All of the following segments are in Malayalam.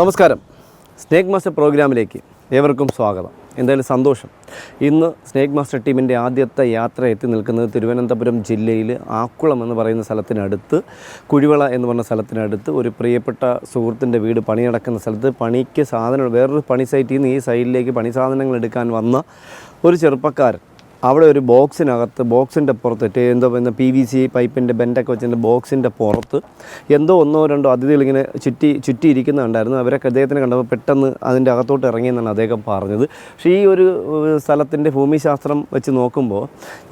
നമസ്കാരം. സ്നേക്ക് മാസ്റ്റർ പ്രോഗ്രാമിലേക്ക് ഏവർക്കും സ്വാഗതം. എന്തായാലും സന്തോഷം. ഇന്ന് സ്നേക്ക് മാസ്റ്റർ ടീമിന്റെ ആദ്യത്തെ യാത്ര എത്തി നിൽക്കുന്നത് തിരുവനന്തപുരം ജില്ലയിൽ ആക്കുളം എന്ന് പറയുന്ന സ്ഥലത്തിനടുത്ത് കുഴിവള എന്ന് പറഞ്ഞ സ്ഥലത്തിനടുത്ത് ഒരു പ്രിയപ്പെട്ട സുഹൃത്തിന്റെ വീട് പണി നടക്കുന്ന സ്ഥലത്ത്. പണിക്ക് സാധനം വേറൊരു പണി സൈറ്റിൽ നിന്ന് ഈ സൈഡിലേക്ക് പണി സാധനങ്ങൾ എടുക്കാൻ വന്ന ഒരു ചെറുപ്പക്കാരൻ. അവിടെ ഒരു ബോക്സിനകത്ത് ബോക്സിന്റെ പുറത്ത് എന്തോ പിന്നെ പി വി സി പൈപ്പിന്റെ ബെൻഡൊക്കെ വെച്ചിട്ട് ബോക്സിന്റെ പുറത്ത് എന്തോ ഒന്നോ രണ്ടോ അതിഥികളിങ്ങനെ ചുറ്റി ചുറ്റി ഇരിക്കുന്നുണ്ടായിരുന്നു അവരൊക്കെ അദ്ദേഹത്തിന് കണ്ടപ്പോൾ പെട്ടെന്ന് അതിന്റെ അകത്തോട്ട് ഇറങ്ങിയെന്നാണ് അദ്ദേഹം പറഞ്ഞത്. പക്ഷേ ഈ ഒരു സ്ഥലത്തിന്റെ ഭൂമിശാസ്ത്രം വെച്ച് നോക്കുമ്പോൾ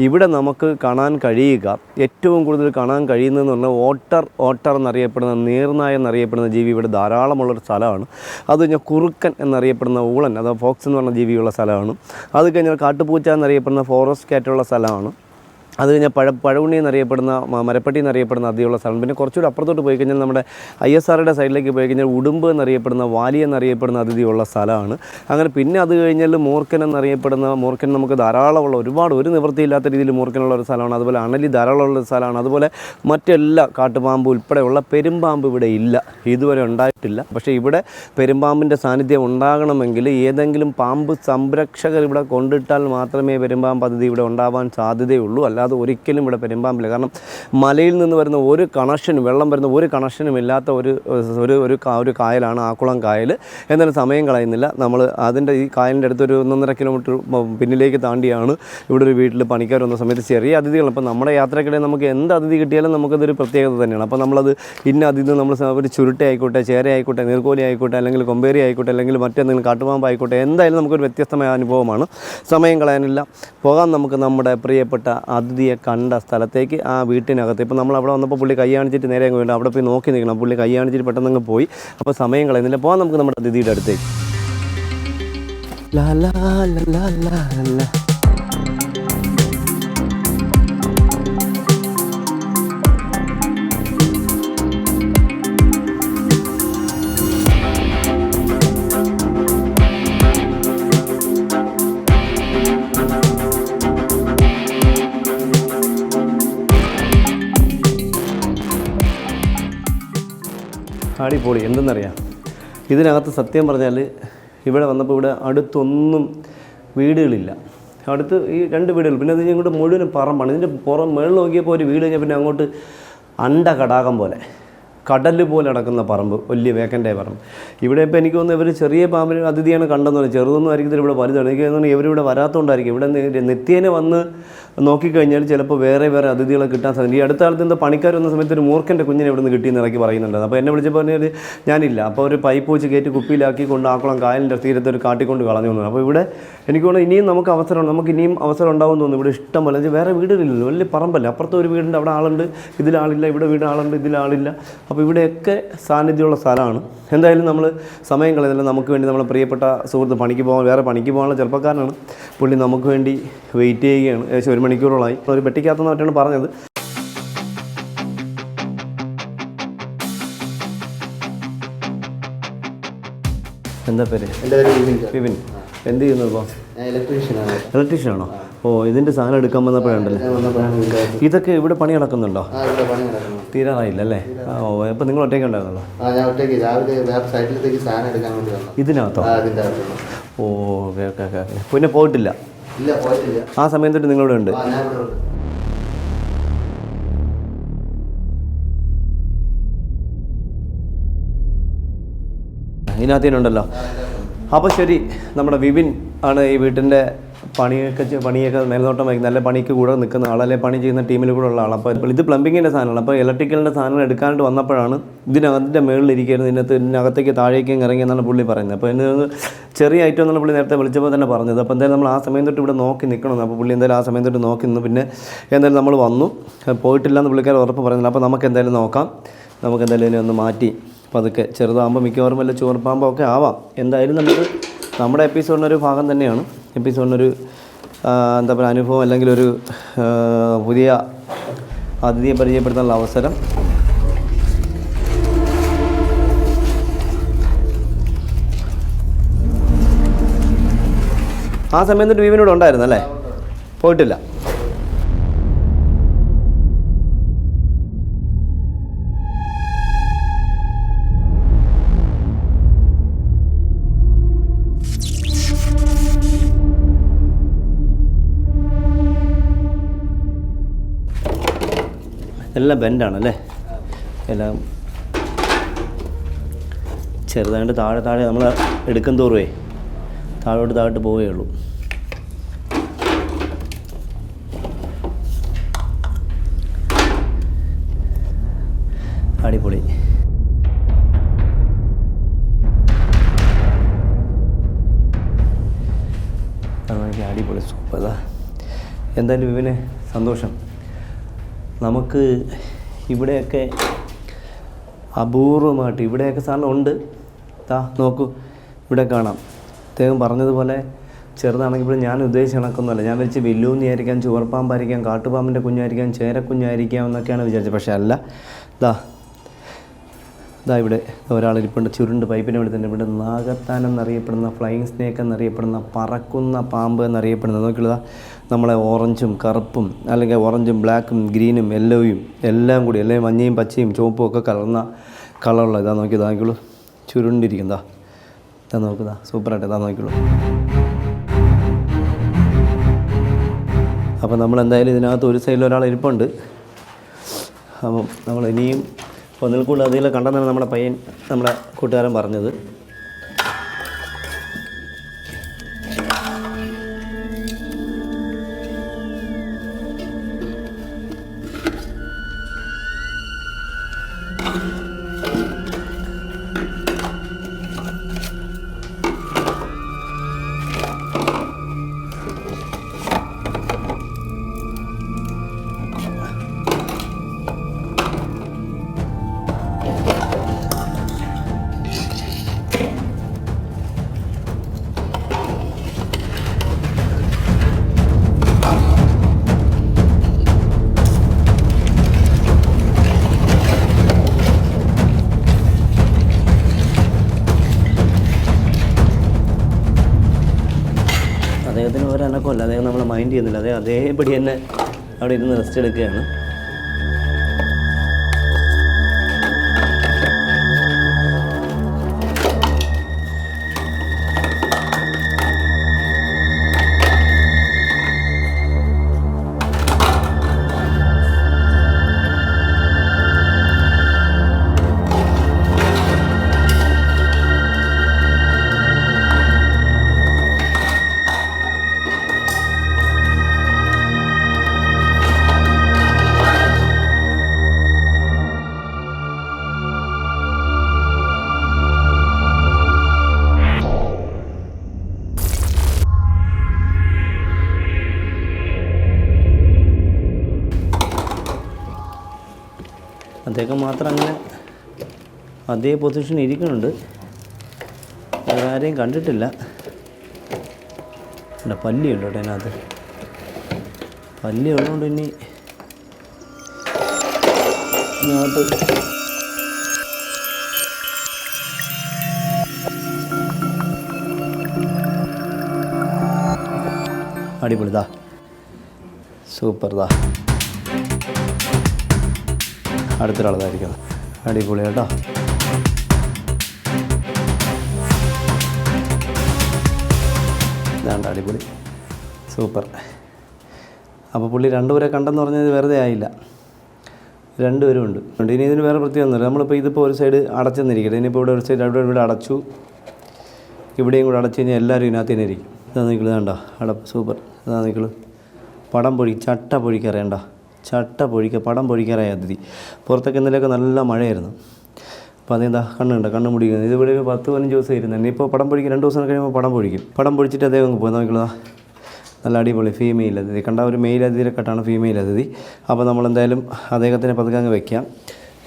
ഇവിടെ നമുക്ക് കാണാൻ കഴിയുക ഏറ്റവും കൂടുതൽ കാണാൻ കഴിയുന്നതെന്ന് പറഞ്ഞാൽ ഓട്ടർ ഓട്ടർ എന്നറിയപ്പെടുന്ന നീർനായ എന്നറിയപ്പെടുന്ന ജീവി ഇവിടെ ധാരാളമുള്ളൊരു സ്ഥലമാണ്. അത് കഴിഞ്ഞാൽ കുറുക്കൻ എന്നറിയപ്പെടുന്ന ഊളൻ അഥവാ ഫോക്സ് എന്ന് പറഞ്ഞ ജീവിയുള്ള സ്ഥലമാണ്. അത് കഴിഞ്ഞാൽ കാട്ടുപൂച്ച എന്നറിയപ്പെടുന്ന ഫോറസ്റ്റ് ആയിട്ടുള്ള സ്ഥലമാണ്. അത് കഴിഞ്ഞാൽ പഴ പഴവുണ്ണി എന്നറിയപ്പെടുന്ന മരപ്പട്ടി എന്നറിയപ്പെടുന്ന അതിയുള്ള സ്ഥലം. പിന്നെ കുറച്ചുകൂടി അപ്പുറത്തോട്ട് പോയി കഴിഞ്ഞാൽ നമ്മുടെ ഐ എസ് ആറുടെ സൈഡിലേക്ക് പോയി കഴിഞ്ഞാൽ ഉടുമ്പ് എന്നറിയപ്പെടുന്ന വാലി എന്നറിയപ്പെടുന്ന അതിഥിയുള്ള സ്ഥലമാണ്. അങ്ങനെ പിന്നെ അത് കഴിഞ്ഞാൽ മൂർക്കൻ എന്നറിയപ്പെടുന്ന മൂർക്കൻ നമുക്ക് ധാരാളമുള്ള ഒരുപാട് ഒരു നിവൃത്തിയില്ലാത്ത രീതിയിൽ മൂർക്കനുള്ള ഒരു സ്ഥലമാണ്. അതുപോലെ അണലി ധാരാളമുള്ള സ്ഥലമാണ്. അതുപോലെ മറ്റെല്ലാ കാട്ടുപാമ്പ് ഉൾപ്പെടെയുള്ള പെരുമ്പാമ്പ് ഇവിടെ ഇല്ല. ഇതുവരെ ഉണ്ടായിട്ടില്ല. പക്ഷേ ഇവിടെ പെരുമ്പാമ്പിന്റെ സാന്നിധ്യം ഉണ്ടാകണമെങ്കിൽ ഏതെങ്കിലും പാമ്പ് സംരക്ഷകർ ഇവിടെ കൊണ്ടിട്ടാൽ മാത്രമേ പെരുമ്പാമ്പ് പദ്ധതി ഇവിടെ ഉണ്ടാവാൻ സാധ്യതയുള്ളൂ. അല്ലാതെ ഒരിക്കലും ഇവിടെ പെരുമ്പാമ്പില്ല. കാരണം മലയിൽ നിന്ന് വരുന്ന ഒരു കണക്ഷനും വെള്ളം വരുന്ന ഒരു കണക്ഷനും ഇല്ലാത്ത ഒരു ഒരു ഒരു ഒരു കായലാണ് ആക്കുളം കായൽ. എന്നാലും സമയം കളയുന്നില്ല. നമ്മൾ അതിന്റെ ഈ കായലിന്റെ അടുത്തൊരു ഒന്നൊന്നര കിലോമീറ്റർ പിന്നിലേക്ക് താണ്ടിയാണ് ഇവിടെ ഒരു വീട്ടിൽ പണിക്കാർ വന്ന സമയത്ത് ചെറിയ അതിഥികൾ. അപ്പോൾ നമ്മുടെ യാത്രക്കിടെ നമുക്ക് എന്ത് അതിഥി കിട്ടിയാലും നമുക്കതൊരു പ്രത്യേകത തന്നെയാണ്. അപ്പോൾ നമ്മളത് ഇന്ന അതിഥി നമ്മൾ ഒരു ചുരുട്ട ആയിക്കോട്ടെ ചേര ആയിക്കോട്ടെ നീർക്കോലി ആയിക്കോട്ടെ അല്ലെങ്കിൽ കൊമ്പേരി ആയിക്കോട്ടെ അല്ലെങ്കിൽ മറ്റെന്തെങ്കിലും കാട്ടുപാമ്പ് ആയിക്കോട്ടെ എന്തായാലും നമുക്കൊരു വ്യത്യസ്തമായ അനുഭവമാണ്. സമയം കളയാനില്ല. പോകാൻ നമുക്ക് നമ്മുടെ പ്രിയപ്പെട്ട അതിഥിയെ കണ്ട സ്ഥലത്തേക്ക് ആ വീട്ടിനകത്ത്. ഇപ്പോൾ നമ്മൾ അവിടെ വന്നപ്പോൾ പുള്ളി കൈ കാണിച്ചിട്ട് നേരെ അങ്ങ് അവിടെ പോയി നോക്കി നിൽക്കണം. പുള്ളി കൈ കാണിച്ചിട്ട് പെട്ടെന്ന് അങ്ങ് പോയി. അപ്പോൾ സമയം കളയുന്നില്ല. പോകാൻ നമുക്ക് നമ്മുടെ അതിഥിയുടെ അടുത്തേക്ക്. ലാ ലാ ലാ ലാ ലാ. അടിപൊളി എന്തെന്നറിയാം? ഇതിനകത്ത് സത്യം പറഞ്ഞാൽ ഇവിടെ വന്നപ്പോൾ ഇവിടെ അടുത്തൊന്നും വീടുകളില്ല. അടുത്ത് ഈ രണ്ട് വീടുകൾ പിന്നെ അത് ഇങ്ങോട്ട് മുഴുവനും പറമ്പാണ്. ഇതിന്റെ പുറം മേളിൽ നോക്കിയപ്പോൾ ഒരു വീട് കഴിഞ്ഞാൽ പിന്നെ അങ്ങോട്ട് അണ്ട കടാകം പോലെ. കടൽ പോലെ അടക്കുന്ന പറമ്പ് വലിയ വേക്കന്റെ പറമ്പ്. ഇവിടെ ഇപ്പോൾ എനിക്ക് തോന്നുന്നു ഇവർ ചെറിയ പാമ്പിന് അതിഥിയാണ് കണ്ടെന്ന് പറഞ്ഞാൽ ചെറുതൊന്നും ആയിരിക്കും ഇവിടെ വലുതാണ്. എനിക്ക് തോന്നുന്നു ഇവരിവിടെ വരാത്തതുകൊണ്ടായിരിക്കും ഇവിടെ നിത്യേന വന്ന് നോക്കിക്കഴിഞ്ഞാൽ ചിലപ്പോൾ വേറെ വേറെ അതിഥികളെ കിട്ടാൻ സാധിക്കും ഈ അടുത്ത കാലത്ത് എന്താ പണിക്കാർ വന്ന സമയത്ത് ഒരു മൂർഖന്റെ കുഞ്ഞിനെ ഇവിടെ നിന്ന് കിട്ടിയെന്ന് ഇറക്കി പറയുന്നുണ്ട്. അപ്പോൾ എന്നെ വിളിച്ചപ്പോൾ പറഞ്ഞാൽ ഞാനില്ല. അപ്പോൾ ഒരു പൈപ്പ് വെച്ച് കയറ്റി കുപ്പിയിലാക്കി കൊണ്ട് ആക്കുളം കായലിന്റെ തീരത്ത് ഒരു കാട്ടിക്കൊണ്ട് കളഞ്ഞു തോന്നുന്നു അപ്പോൾ ഇവിടെ എനിക്ക് തോന്നുന്നു ഇനിയും നമുക്ക് അവസരം നമുക്ക് ഇനിയും അവസരം ഉണ്ടാവും തോന്നുന്നു. ഇവിടെ ഇഷ്ടം പോലെ. വേറെ വീടുകളില്ലല്ലോ. വലിയ പറമ്പല്ല. അപ്പുറത്തെ ഒരു വീടുണ്ട് അവിടെ ആളുണ്ട്. ഇതിലാളില്ല ഇവിടെ വീട് ആളുണ്ട് ഇതിലാളില്ല. അപ്പോൾ ഇവിടെയൊക്കെ സാന്നിധ്യമുള്ള സ്ഥലമാണ്. എന്തായാലും നമ്മൾ സമയം കളയുന്നില്ല നമുക്ക് വേണ്ടി നമ്മളെ പ്രിയപ്പെട്ട സുഹൃത്ത് പണിക്ക് പോകാൻ വേറെ പണിക്ക് പോകാനുള്ള ചെറുപ്പക്കാരനാണ്. പുള്ളി നമുക്ക് വേണ്ടി വെയിറ്റ് ചെയ്യുകയാണ്. ഏകദേശം ഒരു മണിക്കൂറോളായി. ഒരു പെട്ടിക്കകത്തെന്ന് മറ്റാണ് പറഞ്ഞത്. എന്താ പേര്? എന്റെ പേര് വിപിൻ വിപിൻ. എന്ത് ചെയ്യുന്നു ഇപ്പോൾ ഇലക്ട്രീഷ്യനാണോ ഓ ഇതിന്റെ സാധനം എടുക്കാൻ വന്നപ്പോഴുണ്ടല്ലേ ഇതൊക്കെ ഇവിടെ പണി നടക്കുന്നുണ്ടോ? തീരാറായില്ല അല്ലേ ഓ അപ്പോൾ നിങ്ങൾ ഒറ്റയ്ക്ക് ഉണ്ടായിരുന്നല്ലോ ഇതിനകത്തോ? ഓ ഓക്കെ ഓക്കെ ഓക്കെ ഓക്കെ. പിന്നെ പോയിട്ടില്ല? ആ സമയം തൊട്ട് നിങ്ങളിവിടെ ഉണ്ട്. ഇതിനകത്തേനുണ്ടല്ലോ അപ്പോൾ ശരി നമ്മുടെ വിപിൻ ആണ് ഈ വീട്ടിന്റെ പണിയൊക്കെ പണിയൊക്കെ മേൽനോട്ടം വയ്ക്കുന്ന നല്ല പണിക്ക് കൂടെ നിൽക്കുന്ന ആളല്ലേ പണി ചെയ്യുന്ന ടീമിൽ കൂടെ ഉള്ള ആൾ അപ്പോൾ ഇത് പ്ലംബിങ്ങിന്റെ സാധനമാണ്. അപ്പോൾ ഇലക്ട്രിക്കലിന്റെ സാധനം എടുക്കാണ്ട് വന്നപ്പോഴാണ് ഇതിനകത്തിന്റെ മേളിലിരിക്കുന്നത്. ഇതിനകത്ത് ഇതിനകത്തേക്ക് താഴേക്കും ഇറങ്ങി എന്നാണ് പുള്ളി പറയുന്നത്. അപ്പോൾ ഇതിന് ചെറിയ ഐറ്റം എന്നുള്ള പുള്ളി നേരത്തെ വിളിച്ചപ്പോൾ തന്നെ പറഞ്ഞത്. അപ്പോൾ എന്തായാലും നമ്മൾ ആ സമയം തൊട്ട് ഇവിടെ നോക്കി നിൽക്കണം. അപ്പോൾ പുള്ളി എന്തായാലും ആ സമയം തൊട്ട് നോക്കി നിന്ന് പിന്നെ എന്തായാലും നമ്മൾ വന്നു. പോയിട്ടില്ല എന്ന് പുള്ളിക്കാർ ഉറപ്പ് പറയുന്നില്ല. അപ്പോൾ നമുക്ക് എന്തായാലും നോക്കാം. നമുക്ക് എന്തായാലും ഇതിനെ ഒന്ന് മാറ്റി. പതുക്കെ ചെറുതാകുമ്പോൾ മിക്കവാറും വല്ല ചോർപ്പാമ്പോ ഒക്കെ ആവാം. എന്തായാലും നമുക്ക് നമ്മുടെ എപ്പിസോഡിനൊരു ഭാഗം തന്നെയാണ്. എപ്പിസോഡിനൊരു സോണിനൊരു എന്താ പറയുക അനുഭവം അല്ലെങ്കിൽ ഒരു പുതിയ അതിഥിയെ പരിചയപ്പെടുത്താനുള്ള അവസരം. ആ സമയത്ത് ഉണ്ടായിരുന്നല്ലേ ഉണ്ടായിരുന്നു അല്ലേ? പോയിട്ടില്ല. എല്ലാം ബെൻഡാണ് അല്ലേ എല്ലാം ചെറുതായിട്ട് താഴെ താഴെ നമ്മൾ എടുക്കും തോറുവേ താഴോട്ട് താഴോട്ട് പോവേ ഉള്ളൂ. അടിപൊളി. അടിപൊളി സൂപ്പർ എന്തായാലും ഇവന് സന്തോഷം. നമുക്ക് ഇവിടെയൊക്കെ അപൂർവമായിട്ട് ഇവിടെയൊക്കെ സാധനം ഉണ്ട് താ നോക്കൂ ഇവിടെ കാണാം. അദ്ദേഹം പറഞ്ഞതുപോലെ ചെറുതാണെങ്കിൽ ഞാൻ ഉദ്ദേശിച്ച കണക്കൊന്നുമല്ല. ഞാൻ വിളിച്ച് വില്ലൂന്നിയായിരിക്കാം ചുവർപ്പാമ്പായിരിക്കാം കാട്ടുപാമ്പിന്റെ കുഞ്ഞായിരിക്കാം ചേരക്കുഞ്ഞായിരിക്കാം എന്നൊക്കെയാണ് വിചാരിച്ചത്. പക്ഷേ അല്ല ദാ ഇതാ ഇവിടെ ഒരാൾ ഇരിപ്പുണ്ട്. ചുരുണ്ട് പൈപ്പിന്റെ ഇവിടെ തന്നെ. ഇവിടെ നാഗത്താൻ എന്നറിയപ്പെടുന്ന സ്നേക്ക് എന്നറിയപ്പെടുന്ന പറക്കുന്ന പാമ്പ് എന്നറിയപ്പെടുന്ന നോക്കിയുള്ളതാ നമ്മളെ ഓറഞ്ചും കറുപ്പും അല്ലെങ്കിൽ ഓറഞ്ചും ബ്ലാക്കും ഗ്രീനും യെല്ലോയും എല്ലാം കൂടി അല്ലെങ്കിൽ മഞ്ഞയും പച്ചയും ചുവപ്പും ഒക്കെ കലർന്ന കളറുള്ള ഇതാ നോക്കി ഇതാക്കിയുള്ളൂ ചുരുണ്ടിരിക്കുന്നതാ ഇതാ നോക്കുന്നതാ സൂപ്പറായിട്ട് ഇതാ നോക്കിയുള്ളൂ അപ്പോൾ നമ്മൾ എന്തായാലും ഇതിനകത്ത് ഒരു സൈഡിൽ ഒരാൾ ഇരിപ്പുണ്ട്. അപ്പം നമ്മൾ ഇനിയും ഒന്നിൽ കൂടുതൽ അതിൽ കണ്ടെന്നാണ് നമ്മുടെ പയ്യൻ നമ്മുടെ കൂട്ടുകാരൻ പറഞ്ഞത്. ചെയ്യുന്നില്ല. അതേ അതേപടി തന്നെ അവിടെ ഇരുന്ന് റെസ്റ്റ് എടുക്കുകയാണ്. അദ്ദേഹം മാത്രം അങ്ങനെ അതേ പൊസിഷനിൽ ഇരിക്കുന്നുണ്ട്. വേറെ ആരെയും കണ്ടിട്ടില്ല. ഇവിടെ പല്ലിയുണ്ട് കേട്ടോ അതിനകത്ത് പല്ലി ഉള്ളതുകൊണ്ട് ഇനി ഇതിനകത്ത് അടിപൊളിതാ സൂപ്പർ ദാ. അടുത്തൊരാളതായിരിക്കും. അടിപൊളി കേട്ടോ. ഇതാണ്ട് അടിപൊളി. സൂപ്പർ. അപ്പോൾ പുള്ളി രണ്ടുപേരെ കണ്ടെന്ന് പറഞ്ഞത് വെറുതെ ആയില്ല. രണ്ടുപേരും ഉണ്ട്. ഇനി ഇതിന് വേറെ പ്രത്യേകമൊന്നുമില്ല നമ്മളിപ്പോൾ ഇതിപ്പോൾ ഒരു സൈഡ് അടച്ചെന്നിരിക്കട്ടെ. ഇനിയിപ്പോൾ ഇവിടെ ഒരു സൈഡ് അവിടെ ഇവിടെ അടച്ചു. ഇവിടെയും കൂടെ അടച്ചു കഴിഞ്ഞാൽ എല്ലാവരും ഇതിനകത്ത് തന്നെ ഇരിക്കും. ഇതാ നിൽക്കുന്നത് കണ്ടോ അടപ്പ് സൂപ്പർ. ഇതാ നിൽക്കുന്നത് പടം പൊഴി ചട്ട പൊഴിക്കറിയണ്ട ചട്ട പൊഴിക്ക പടം പൊഴിക്കാറായ അതിഥി. പുറത്തൊക്കെ ഇന്നലെയൊക്കെ നല്ല മഴയായിരുന്നു. അപ്പോൾ അതെന്താ കണ്ണുണ്ട് കണ്ണ് മുടിക്കുന്നത് ഇതുവരെ ഒരു പത്ത് പതിനഞ്ച് ദിവസം ഇരുന്നു ഇപ്പോൾ പടം പൊഴിക്കും രണ്ട് ദിവസം കഴിയുമ്പോൾ പടം പൊഴിക്കും. പടം പൊഴിച്ചിട്ട് അദ്ദേഹം പോയി. നോക്കിയുള്ളതാ നല്ല അടിപൊളി ഫീമെയിൽ അതിഥി. കണ്ട ഒരു മെയിൽ അതിഥിയെ കട്ടാണ് ഫീമെയിൽ അതിഥി. അപ്പോൾ നമ്മളെന്തായാലും അദ്ദേഹത്തിനെ പതുക്കെ അങ്ങ് വെക്കാം.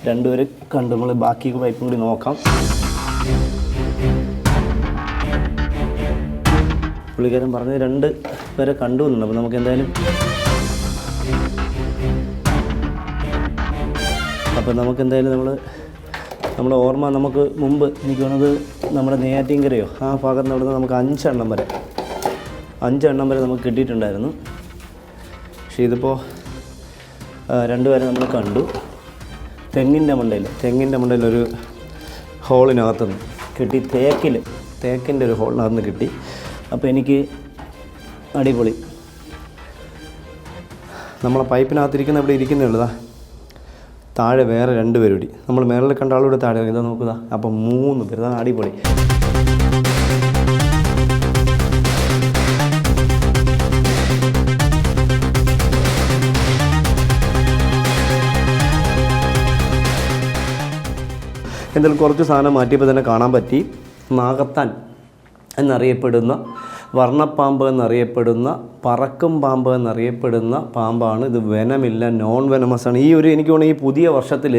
രണ്ടുപേരും കണ്ട് നമ്മൾ ബാക്കി പൈപ്പും കൂടി നോക്കാം. പുള്ളിക്കാരൻ പറഞ്ഞത് രണ്ട് പേരെ കണ്ടു അപ്പോൾ നമുക്ക് എന്തായാലും അപ്പോൾ നമുക്ക് എന്തായാലും നമ്മൾ നമ്മുടെ ഓർമ്മ നമുക്ക് മുമ്പ് എനിക്ക് തോന്നുന്നത് നമ്മുടെ നെയ്യാറ്റിൻകരയോ ആ ഭാഗത്ത് നിന്ന് നമുക്ക് അഞ്ചെണ്ണം വരെ അഞ്ചെണ്ണം വരെ നമുക്ക് കിട്ടിയിട്ടുണ്ടായിരുന്നു. പക്ഷേ ഇതിപ്പോൾ രണ്ടുപേരെ നമ്മൾ കണ്ടു. തെങ്ങിന്റെ മണ്ടയിൽ തെങ്ങിന്റെ മണ്ടയിൽ ഒരു ഹോളിനകത്തുനിന്ന് കിട്ടി തേക്കിൽ തേക്കിന്റെ ഒരു ഹോളിനകത്തുനിന്ന് കിട്ടി. അപ്പോൾ എനിക്ക് അടിപൊളി. നമ്മളെ പൈപ്പിനകത്തിരിക്കുന്ന ഇവിടെ ഇരിക്കുന്നേ ഉള്ളതാ താഴെ വേറെ രണ്ട് പേര് കൂടി നമ്മൾ മേളിൽ കണ്ട ആളൂടെ താഴെ ഇതാ നോക്കുക അപ്പം മൂന്ന് പേര്. ഇതാണ് അടിപൊളി. എന്തായാലും കുറച്ച് സാധനം മാറ്റിയപ്പോൾ തന്നെ കാണാൻ പറ്റി. നാഗത്താൻ എന്നറിയപ്പെടുന്ന വർണപ്പാമ്പ് എന്നറിയപ്പെടുന്ന പറക്കും പാമ്പ് എന്നറിയപ്പെടുന്ന പാമ്പാണ്. ഇത് വെനമില്ല നോൺ വെനമസ് ആണ്. ഈ ഒരു എനിക്ക് തോന്നുന്നു ഈ പുതിയ വർഷത്തിൽ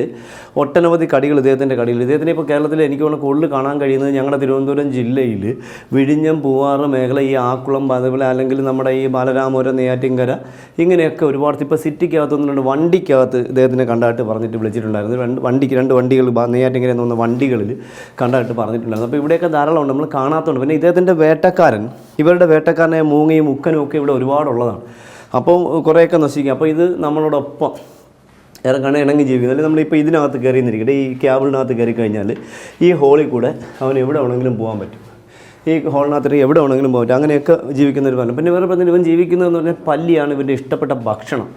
ഒട്ടനവധി കടികൾ ഇദ്ദേഹത്തിന്റെ കടികൾ ഇദ്ദേഹത്തിന് ഇപ്പോൾ കേരളത്തിൽ എനിക്ക് തോന്നുന്നു കൂടുതൽ കാണാൻ കഴിയുന്നത് ഞങ്ങളുടെ തിരുവനന്തപുരം ജില്ലയിൽ വിഴിഞ്ഞം പൂവാറ് മേഖല ഈ ആക്കുളം അതേപോലെ അല്ലെങ്കിൽ നമ്മുടെ ഈ ബാലരാമപുരം നെയ്യാറ്റിൻകര ഇങ്ങനെയൊക്കെ ഒരുപാട് ഇപ്പോൾ സിറ്റിക്കകത്ത് രണ്ട് വണ്ടിക്കകത്ത് ഇദ്ദേഹത്തിനെ കണ്ടായിട്ട് പറഞ്ഞിട്ട് വിളിച്ചിട്ടുണ്ടായിരുന്നു. രണ്ട് വണ്ടിക്ക് രണ്ട് വണ്ടികൾ നെയ്യാറ്റിങ്കര എന്ന് വണ്ടികളിൽ കണ്ടായിട്ട് പറഞ്ഞിട്ടുണ്ടായിരുന്നു. അപ്പോൾ ഇവിടെയൊക്കെ ധാരാളമുണ്ട്. നമ്മൾ കാണാത്തതുകൊണ്ട് പിന്നെ ഇദ്ദേഹത്തിന്റെ വേട്ടക്കാരൻ ഇവരുടെ വേട്ടക്കാരനെ മൂങ്ങയും മുക്കനും ഒക്കെ ഇവിടെ ഒരുപാടുള്ളതാണ്. അപ്പോൾ കുറേയൊക്കെ നശിക്കും. അപ്പോൾ ഇത് നമ്മളോടൊപ്പം ഇറങ്ങണ ഇണങ്ങി ജീവിക്കുന്നത്. അല്ലെങ്കിൽ നമ്മളിപ്പോൾ ഇതിനകത്ത് കയറി നിന്നിരിക്കട്ടെ ഈ ക്യാബിളിനകത്ത് കയറി കഴിഞ്ഞാൽ ഈ ഹോളിൽ കൂടെ അവൻ എവിടെ വേണമെങ്കിലും പോകാൻ പറ്റും. ഈ ഹോളിനകത്ത് എവിടെ വേണമെങ്കിലും പോകാൻ പറ്റും. അങ്ങനെയൊക്കെ ജീവിക്കുന്ന ഒരു പറഞ്ഞു പിന്നെ വേറെ പറഞ്ഞാൽ ഇവൻ ജീവിക്കുന്നതെന്ന് പറഞ്ഞാൽ പല്ലിയാണ് ഇവന്റെ ഇഷ്ടപ്പെട്ട ഭക്ഷണം.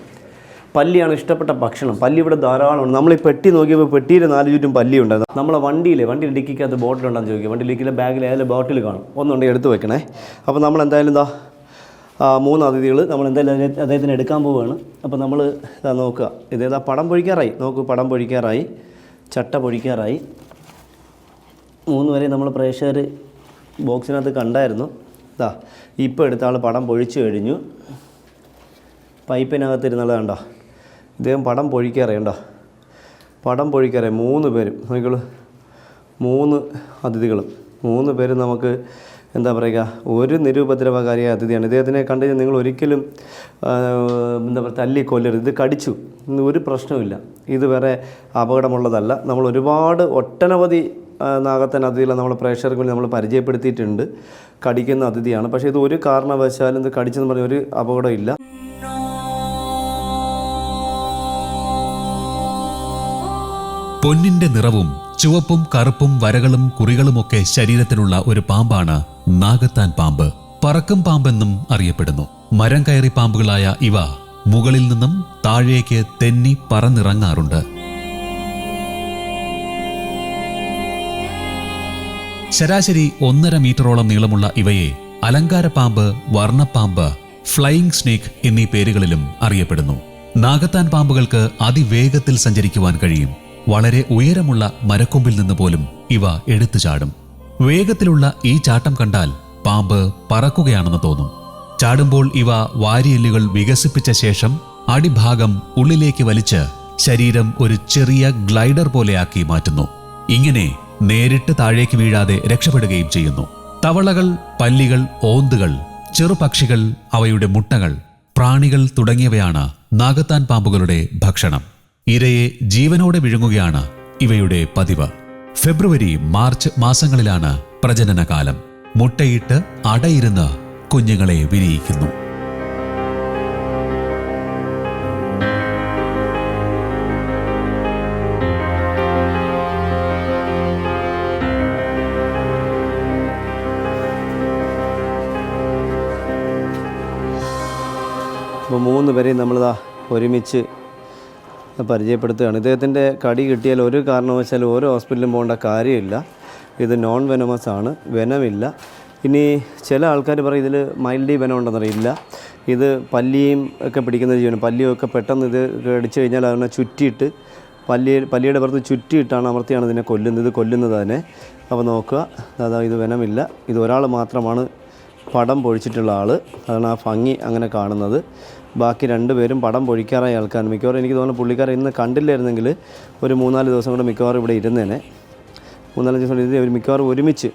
പല്ലിയാണ് ഇഷ്ടപ്പെട്ട ഭക്ഷണം. പല്ലി ഇവിടെ ധാരാളമുണ്ട്. നമ്മൾ ഈ പെട്ടി നോക്കിയപ്പോൾ പെട്ടിയിൽ നാല് ചുറ്റും പല്ലി ഉണ്ടായിരുന്നു നമ്മളെ വണ്ടിയിൽ വണ്ടി ഡിക്കിക്കകത്ത് ബോട്ടിൽ ഉണ്ടെന്ന് ചോദിക്കുക വണ്ടി ഇടുക്കിയിലെ ബാഗിൽ ഏതായാലും ബോട്ടിൽ കാണും. ഒന്നുണ്ടെങ്കിൽ എടുത്ത് വെക്കണേ. അപ്പോൾ നമ്മൾ എന്തായാലും എന്താ മൂന്ന് അതിഥികൾ നമ്മൾ എന്തായാലും അദ്ദേഹത്തിന് എടുക്കാൻ പോവുകയാണ് അപ്പോൾ നമ്മൾ നോക്കുക. ഇതേതാ പടം പൊഴിക്കാറായി. നോക്കൂ പടം പൊഴിക്കാറായി. ചട്ട പൊഴിക്കാറായി. മൂന്ന് വരെ നമ്മൾ പ്രേക്ഷകർ ബോക്സിനകത്ത് കണ്ടായിരുന്നു. ഇതാ ഇപ്പോൾ എടുത്ത ആൾ പടം പൊഴിച്ചു കഴിഞ്ഞു. പൈപ്പിനകത്ത് ഇരുന്നുള്ള കണ്ടോ? ഇദ്ദേഹം പടം പൊഴിക്കാറിയണ്ടോ? പടം പൊഴിക്കാറേ മൂന്ന് പേരും. നോക്കിക്കോളൂ. മൂന്ന് അതിഥികളും. മൂന്ന് പേരും നമുക്ക് എന്താ പറയുക ഒരു നിരൂപദ്രവകാരിയായ അതിഥിയാണ്. ഇദ്ദേഹത്തിനെ കണ്ടു നിങ്ങൾ ഒരിക്കലും എന്താ പറയുക തല്ലി കൊല്ലരുത്. ഇത് കടിച്ചു. ഇന്ന് ഒരു പ്രശ്നവുമില്ല ഇത് വേറെ അപകടമുള്ളതല്ല. നമ്മൾ ഒരുപാട് ഒട്ടനവധി നാഗത്തൻ അതിഥികളെ നമ്മൾ പ്രേക്ഷകർക്ക് നമ്മൾ പരിചയപ്പെടുത്തിയിട്ടുണ്ട്. കടിക്കുന്ന അതിഥിയാണ്. പക്ഷേ ഇത് ഒരു കാരണവശാലും ഇത് കടിച്ചെന്ന് പറഞ്ഞ ഒരു അപകടമില്ല പൊന്നിന്റെ നിറവും ചുവപ്പും കറുപ്പും വരകളും കുറികളുമൊക്കെ ശരീരത്തിലുള്ള ഒരു പാമ്പാണ് നാഗത്താൻ പാമ്പ്. പറക്കും പാമ്പെന്നും അറിയപ്പെടുന്നു. മരം കയറി പാമ്പുകളായ ഇവ മുകളിൽ നിന്നും താഴേക്ക് തെന്നി പറന്നിറങ്ങാറുണ്ട്. ശരാശരി ഒന്നര മീറ്ററോളം നീളമുള്ള ഇവയെ അലങ്കാര പാമ്പ് വർണപ്പാമ്പ് ഫ്ലൈയിങ് സ്നേക്ക് എന്നീ പേരുകളിലും അറിയപ്പെടുന്നു. നാഗത്താൻ പാമ്പുകൾക്ക് അതിവേഗത്തിൽ സഞ്ചരിക്കുവാൻ കഴിയും. വളരെ ഉയരമുള്ള മരക്കൊമ്പിൽ നിന്ന് പോലും ഇവ എടുത്തു ചാടും. വേഗത്തിലുള്ള ഈ ചാട്ടം കണ്ടാൽ പാമ്പ് പറക്കുകയാണെന്ന് തോന്നും. ചാടുമ്പോൾ ഇവ വാരിയെല്ലുകൾ വികസിപ്പിച്ച ശേഷം അടിഭാഗം ഉള്ളിലേക്ക് വലിച്ച് ശരീരം ഒരു ചെറിയ ഗ്ലൈഡർ പോലെയാക്കി മാറ്റുന്നു. ഇങ്ങനെ നേരിട്ട് താഴേക്ക് വീഴാതെ രക്ഷപ്പെടുകയും ചെയ്യുന്നു. തവളകൾ പല്ലികൾ ഓന്തുകൾ ചെറുപക്ഷികൾ അവയുടെ മുട്ടകൾ പ്രാണികൾ തുടങ്ങിയവയാണ് നാഗത്താൻ പാമ്പുകളുടെ ഭക്ഷണം. ഇരയെ ജീവനോടെ വിഴുങ്ങുകയാണ് ഇവയുടെ പതിവ്. ഫെബ്രുവരി മാർച്ച് മാസങ്ങളിലാണ് പ്രജനനകാലം. മുട്ടയിട്ട് അടയിരുന്ന് കുഞ്ഞുങ്ങളെ വിരിയിക്കുന്നു. മൂന്ന് പേരെയും നമ്മളിതാ ഒരുമിച്ച് പരിചയപ്പെടുത്തുകയാണ്. ഇദ്ദേഹത്തിന്റെ കടി കിട്ടിയാൽ ഒരു കാരണവശാലും ഓരോ ഹോസ്പിറ്റലിലും പോകേണ്ട കാര്യമില്ല. ഇത് നോൺ വെനമസ് ആണ്. വെനമില്ല. ഇനി ചില ആൾക്കാർ പറയും ഇതിൽ മൈൽഡി വെനം ഉണ്ടെന്നറിയില്ല ഇത് പല്ലിയും ഒക്കെ പിടിക്കുന്ന ജീവനം പല്ലിയും ഒക്കെ പെട്ടെന്ന് ഇത് കടിച്ചു കഴിഞ്ഞാൽ അതിനെ ചുറ്റിയിട്ട് പല്ലി പല്ലിയുടെ പുറത്ത് ചുറ്റിയിട്ടാണ് അമർത്തിയാണ് ഇതിനെ കൊല്ലുന്നത്. ഇത് കൊല്ലുന്നത് തന്നെ. അപ്പോൾ നോക്കുക. അതാ ഇത് വെനമില്ല. ഇത് ഒരാൾ മാത്രമാണ് പടം പൊഴിച്ചിട്ടുള്ള ആൾ അതാണ് ആ ഭംഗി അങ്ങനെ കാണുന്നത്. ബാക്കി രണ്ടുപേരും പടം പൊഴിക്കാറായ ആൾക്കാർ മിക്കവാറും എനിക്ക് തോന്നുന്നു പുള്ളിക്കാരെ ഇന്ന് കണ്ടില്ലായിരുന്നെങ്കിൽ ഒരു മൂന്നാൽ ദിവസം കൂടെ മിക്കവാറും ഇവിടെ ഇരുന്നേനെ. മൂന്നാലഞ്ച് ദിവസം ഇരുന്ന് മിക്കവാറും ഒരുമിച്ച്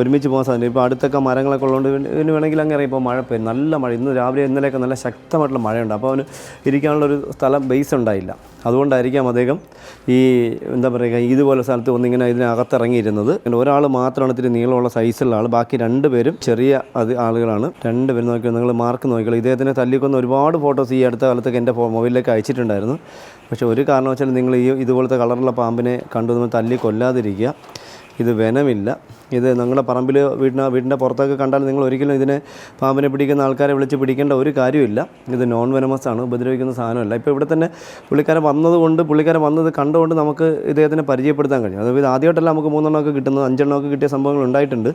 ഒരുമിച്ച് പോകാൻ സാധ്യത ഇപ്പോൾ അടുത്തൊക്കെ മരങ്ങളൊക്കെ ഉള്ളതുകൊണ്ട് ഇതിന് വേണമെങ്കിൽ അങ്ങനെ ഇപ്പോൾ മഴ പെയ്യും. നല്ല മഴ. ഇന്ന് രാവിലെ ഇന്നലെയൊക്കെ നല്ല ശക്തമായിട്ടുള്ള മഴയുണ്ട്. അപ്പോൾ അവന് ഇരിക്കാനുള്ള ഒരു സ്ഥലം ബേസ് ഉണ്ടായില്ല. അതുകൊണ്ടായിരിക്കാം അദ്ദേഹം ഈ എന്താ പറയുക ഇതുപോലെ സ്ഥലത്ത് വന്നിങ്ങനെ ഇതിനകത്തിറങ്ങിയിരുന്നത്. പിന്നെ ഒരാൾ മാത്രമാണ് ഇത്തിരി നീളമുള്ള സൈസുള്ള ആൾ ബാക്കി രണ്ട് പേരും ചെറിയ അത് ആളുകളാണ്. രണ്ട് പേരും നോക്കി നിങ്ങൾ മാർക്ക് നോക്കിയാൽ ഇദ്ദേഹത്തിനെ തല്ലിക്കൊന്ന ഒരുപാട് ഫോട്ടോസ് ഈ അടുത്ത കാലത്തൊക്കെ എന്റെ മൊബൈലിലേക്ക് അയച്ചിട്ടുണ്ടായിരുന്നു. പക്ഷേ ഒരു കാരണവശാലും നിങ്ങൾ ഈ ഇതുപോലത്തെ കളറുള്ള പാമ്പിനെ കണ്ടു തല്ലി കൊല്ലാതിരിക്കുക ഇത് വനമില്ല. ഇത് നിങ്ങളുടെ പറമ്പിൽ വീടിന് വീടിന്റെ പുറത്തൊക്കെ കണ്ടാൽ നിങ്ങൾ ഒരിക്കലും ഇതിനെ പാമ്പിനെ പിടിക്കുന്ന ആൾക്കാരെ വിളിച്ച് പിടിക്കേണ്ട ഒരു കാര്യമില്ല. ഇത് നോൺ വെനമസ് ആണ് ഉപദ്രവിക്കുന്ന സാധനമല്ല. ഇപ്പോൾ ഇവിടെ തന്നെ പുള്ളിക്കാരൻ വന്നതുകൊണ്ട് പുള്ളിക്കാരൻ വന്നത് കണ്ടുകൊണ്ട് നമുക്ക് ഇദ്ദേഹത്തിനെ പരിചയപ്പെടുത്താൻ കഴിയും അതായത് ആദ്യമായിട്ടല്ല നമുക്ക് മൂന്നെണ്ണമൊക്കെ കിട്ടുന്നത് അഞ്ചെണ്ണമൊക്കെ കിട്ടിയ സംഭവങ്ങൾ ഉണ്ടായിട്ടുണ്ട്.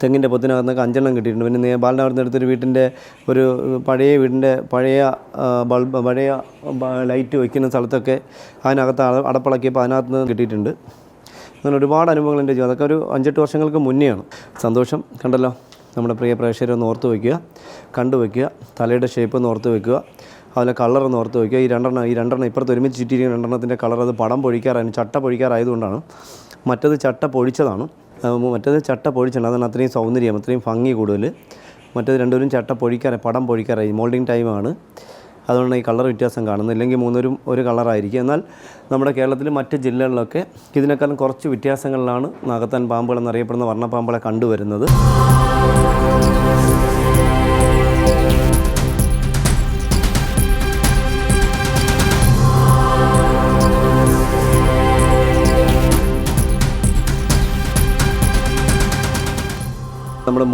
തെങ്ങിന്റെ പൊത്തിനകത്തൊക്കെ അഞ്ചെണ്ണം കിട്ടിയിട്ടുണ്ട്. പിന്നെ ബാലനകർന്ന് എടുത്തൊരു വീട്ടിന്റെ ഒരു പഴയ വീടിന്റെ പഴയ ബൾബ് പഴയ ലൈറ്റ് വയ്ക്കുന്ന സ്ഥലത്തൊക്കെ അതിനകത്ത് അടപ്പിളക്കിയപ്പോൾ അതിനകത്ത് നിന്ന് കിട്ടിയിട്ടുണ്ട്. അങ്ങനെ ഒരുപാട് അനുഭവങ്ങൾ എന്റെ ജീവിതം അതൊക്കെ ഒരു അഞ്ചെട്ട് വർഷങ്ങൾക്ക് മുന്നെയാണ്. സന്തോഷം. കണ്ടല്ലോ? നമ്മുടെ പ്രിയ പ്രേക്ഷകരെ ഒന്ന് ഓർത്ത് വയ്ക്കുക കണ്ടു വയ്ക്കുക തലയുടെ ഷേപ്പ് ഒന്ന് ഓർത്ത് വയ്ക്കുക അതിലെ കളർ ഒന്ന് ഓർത്ത് വയ്ക്കുക ഈ രണ്ടെണ്ണം ഈ രണ്ടെണ്ണം ഇപ്പുറത്ത് ഒരുമിച്ച് ചുറ്റിയിരിക്കുന്ന രണ്ടെണ്ണത്തിന്റെ കളർ അത് പടം പൊഴിക്കാറായി ചട്ട പൊഴിക്കാറായതുകൊണ്ടാണ്. മറ്റത് ചട്ട പൊഴിച്ചതാണ്. മറ്റേത് ചട്ട പൊഴിച്ചിട്ടുണ്ട് അതാണ് അത്രയും സൗന്ദര്യം അത്രയും ഭംഗി കൂടുതൽ. മറ്റേത് രണ്ടുപേരും ചട്ട പൊഴിക്കാറായി പടം പൊഴിക്കാറായി മോൾഡിങ് ടൈമാണ് അതുകൊണ്ടാണ് ഈ കളർ വ്യത്യാസം കാണുന്നത്. ഇല്ലെങ്കിൽ മൂന്നൂരും ഒരു കളറായിരിക്കും. എന്നാൽ നമ്മുടെ കേരളത്തിലെ മറ്റ് ജില്ലകളിലൊക്കെ ഇതിനേക്കാളും കുറച്ച് വ്യത്യാസങ്ങളിലാണ് നാഗത്താൻ പാമ്പുകൾ എന്നറിയപ്പെടുന്ന വർണപ്പാമ്പുകളെ കണ്ടുവരുന്നത്.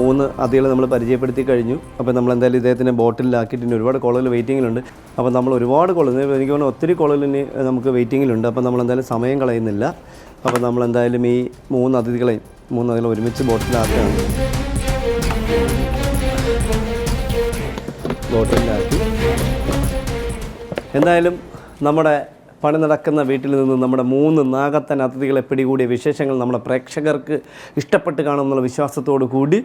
മൂന്ന് അതികളെ നമ്മൾ പരിചയപ്പെടുത്തി കഴിഞ്ഞു. അപ്പോൾ നമ്മൾ എന്തായാലും ഇദ്ദേഹത്തിന്റെ ബോട്ടിലാക്കിയിട്ട് ഇനി ഒരുപാട് കോളുകൾ വെയിറ്റിങ്ങിലുണ്ട്. അപ്പോൾ നമ്മൾ ഒരുപാട് കോളുകൾ എനിക്ക് തോന്നുന്നു ഒത്തിരി കോളുകൾ ഇനി നമുക്ക് വെയിറ്റിങ്ങിലുണ്ട്. അപ്പോൾ നമ്മൾ എന്തായാലും സമയം കളയുന്നില്ല. അപ്പോൾ നമ്മൾ എന്തായാലും ഈ മൂന്ന് അതിഥികളെയും മൂന്ന് അതികളെ ഒരുമിച്ച് ബോട്ടിലാക്കുകയാണ്. ബോട്ടിലാക്കി. എന്തായാലും നമ്മുടെ പണി നടക്കുന്ന വീട്ടിൽ നിന്ന് നമ്മുടെ മൂന്ന് നാഗത്തൻ അതിഥികളെ പിടികൂടിയ വിശേഷങ്ങൾ നമ്മുടെ പ്രേക്ഷകർക്ക് ഇഷ്ടപ്പെട്ട് കാണുമെന്നുള്ള വിശ്വാസത്തോടു കൂടി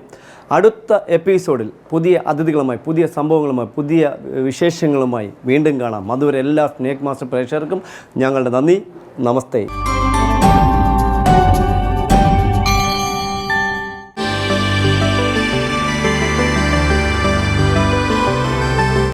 അടുത്ത എപ്പിസോഡിൽ പുതിയ അതിഥികളുമായി പുതിയ സംഭവങ്ങളുമായി പുതിയ വിശേഷങ്ങളുമായി വീണ്ടും കാണാം. അതുവരെ എല്ലാ സ്നേക് മാസ്റ്റർ പ്രേക്ഷകർക്കും ഞങ്ങളുടെ നന്ദി. നമസ്തേ.